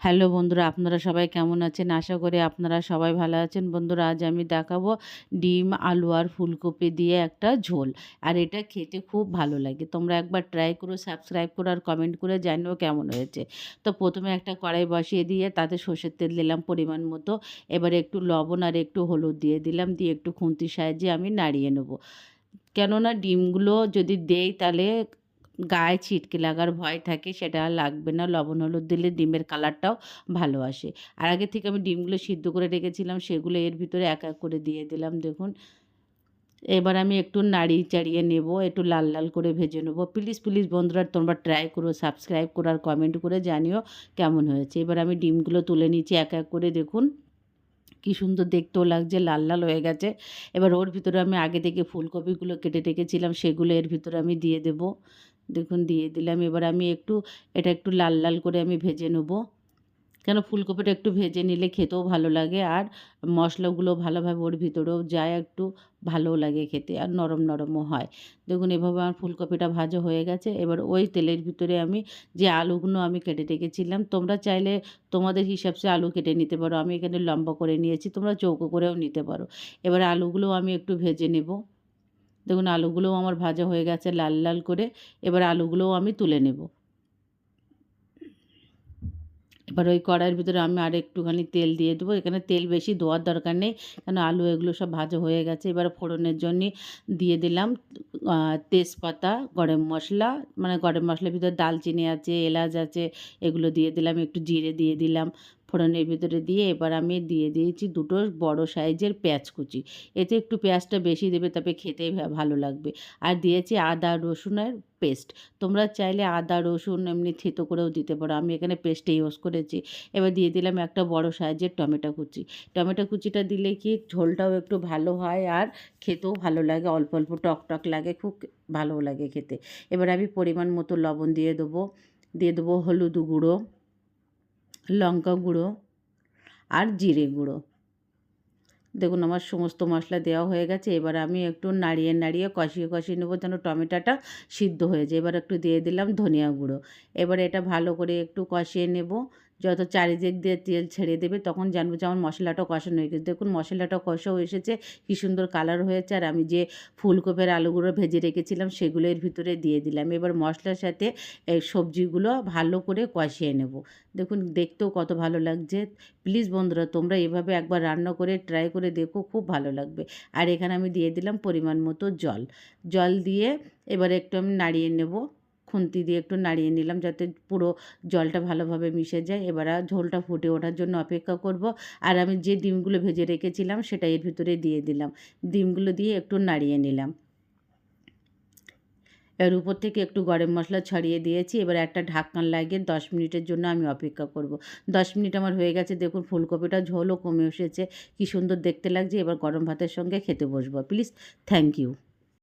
Hello বন্ধুরা, আপনারা সবাই কেমন আছেন? আশা করি আপনারা সবাই ভালো আছেন। বন্ধুরা, আজ আমি দেখাবো ডিম, আলু আর ফুলকপি দিয়ে একটা ঝোল। আর এটা খেতে খুব ভালো লাগে। তোমরা একবার ট্রাই করো সাবস্ক্রাইব করো আর কমেন্ট করে জানিও কেমন হয়েছে। তো প্রথমে একটা কড়াই বসিয়ে দিয়ে তাতে সর্ষের তেল দিলাম পরিমাণ মতো। এবারে একটু লবণ আর একটু হলুদ দিয়ে দিলাম। দিয়ে একটু খুন্তির সাহায্যে আমি নাড়িয়ে নেব। কেননা ডিমগুলো যদি দেই তাহলে গায়ে ছিটকে লাগার ভয় থাকে, সেটা আর লাগবে না। লবণ, হলুদ দিলে ডিমের কালারটাও ভালো আসে। আর আগে থেকে আমি ডিমগুলো সিদ্ধ করে রেখেছিলাম, সেগুলো এর ভিতরে এক এক করে দিয়ে দিলাম, দেখুন। এবার আমি একটু নাড়িয়ে চাড়িয়ে নেব, একটু লাল লাল করে ভেজে নেব। প্লিজ প্লিজ বন্ধুরা, তোমরা ট্রাই করো, সাবস্ক্রাইব করো আর কমেন্ট করে জানিও কেমন হয়েছে। এবার আমি ডিমগুলো তুলে নিচ্ছি এক এক করে, দেখুন। কি সুন্দর দেখতেও লাগছে, লাল লাল হয়ে গেছে। এবার ওর ভিতরে আমি আগে থেকে ফুলকপিগুলো কেটে রেখেছিলাম, সেগুলো এর ভিতরে আমি দিয়ে দেব। দেখুন, দিয়ে দিলাম। এবার আমি একটু, এটা একটু লাল লাল করে আমি ভেজে নেব। কেন, ফুলকপিটা একটু ভেজে নিলে খেতেও ভালো লাগে আর মশলাগুলো ভালোভাবে ওর ভিতরেও যায়, একটু ভালোও লাগে খেতে আর নরম, নরমও হয়। দেখুন, এভাবে আমার ফুলকপিটা ভাজা হয়ে গেছে। এবার ওই তেলের ভিতরে আমি যে আলুগুলো আমি কেটে রেখেছিলাম, তোমরা চাইলে তোমাদের হিসাবসে আলু কেটে নিতে পারো। আমি এখানে লম্বা করে নিয়েছি, তোমরা চৌকো করেও নিতে পারো। এবার আলুগুলোও আমি একটু ভেজে নেব। দেখুন, আলুগুলোও আমার ভাজা হয়ে গেছে লাল লাল করে। এবার আলুগুলোও আমি তুলে নেব। এবার ওই কড়াইয়ের ভিতরে আমি আর একটুখানি তেল দিয়ে দেবো। এখানে তেল বেশি দেওয়ার দরকার নেই, কেন আলু এগুলো সব ভাজা হয়ে গেছে। এবার ফোড়নের জন্য দিয়ে দিলাম তেজপাতা, গরম মশলা মানে গরম মশলার ভিতরে দালচিনি আছে, এলাচ আছে, এগুলো দিয়ে দিলাম, একটু জিরে দিয়ে দিলাম। ফোড়নের ভিতরে দিয়ে এবার আমি দিয়ে দিয়েছি দুটো বড় সাইজের পেঁয়াজ কুচি। এতে একটু পেঁয়াজটা বেশি দেবে, তবে খেতে ভালো লাগবে। আর দিয়েছি আদা রসুনের পেস্ট। তোমরা চাইলে আদা, রসুন এমনি থেতো করেও দিতে পারো। আমি এখানে পেস্টে ইউজ করেছি। এবার দিয়ে দিলাম একটা বড় সাইজের টমেটো কুচি। টমেটো কুচিটা দিলে কি ঝোলটাও একটু ভালো হয় আর খেতেও ভালো লাগে। অল্প অল্প, টক টক লাগে, খুব ভালো লাগে খেতে। এবার আমি পরিমাণ মতো লবণ দিয়ে দেবো। দিয়ে দেবো হলুদ গুঁড়ো। লঙ্কা গুঁড়ো আর জিরে গুঁড়ো। দেখুন আমার সমস্ত মশলা দেওয়া হয়ে গেছে, এবার আমি একটু নাড়িয়ে নাড়িয়ে কষিয়ে কষিয়ে নেব যেন টমেটোটা সিদ্ধ হয়ে যায়। এবার একটু দিয়ে দিলাম ধনিয়া গুঁড়ো। এবার এটা ভালো করে একটু কষিয়ে নেব। যত চারিদিক দিয়ে তেল ছেড়ে দেবে, তখন জানব যে আমার মশলাটা কষানো হয়ে গেছে। দেখুন মশলাটা কষাও এসেছে, কী সুন্দর কালার হয়েছে। আর আমি যে ফুলকপির আলুগুলো ভেজে রেখেছিলাম, সেগুলো এর ভিতরে দিয়ে দিলাম। এবার মশলার সাথে এই সবজিগুলো ভালো করে কষিয়ে নেব। দেখুন, দেখতেও কত ভালো লাগছে। প্লিজ বন্ধুরা, তোমরা এভাবে একবার রান্না করে ট্রাই করে দেখো, খুব ভালো লাগবে। আর এখানে আমি দিয়ে দিলাম পরিমাণ মতো জল। জল দিয়ে এবার একটু আমি নাড়িয়ে নেব। খুন্তি দিয়ে একটু নাড়িয়ে নিলাম যাতে পুরো জলটা ভালোভাবে মিশে যায়। এবার ঝোলটা ফুটে ওঠার জন্য অপেক্ষা করব। আর আমি যে ডিমগুলো ভেজে রেখেছিলাম সেটা এর ভিতরে দিয়ে দিলাম। ডিমগুলো দিয়ে একটু নাড়িয়ে নিলাম। এর উপর থেকে একটু গরম মশলা ছড়িয়ে দিয়েছি। এবার একটা ঢাকনান লাগিয়ে দশ মিনিটের জন্য আমি অপেক্ষা করব। দশ মিনিট আমার হয়ে গেছে। দেখুন, ফুলকপিটা ঝোলও কমে এসেছে। কী সুন্দর দেখতে লাগছে। এবার গরম ভাতের সঙ্গে খেতে বসবো। Please, thank you.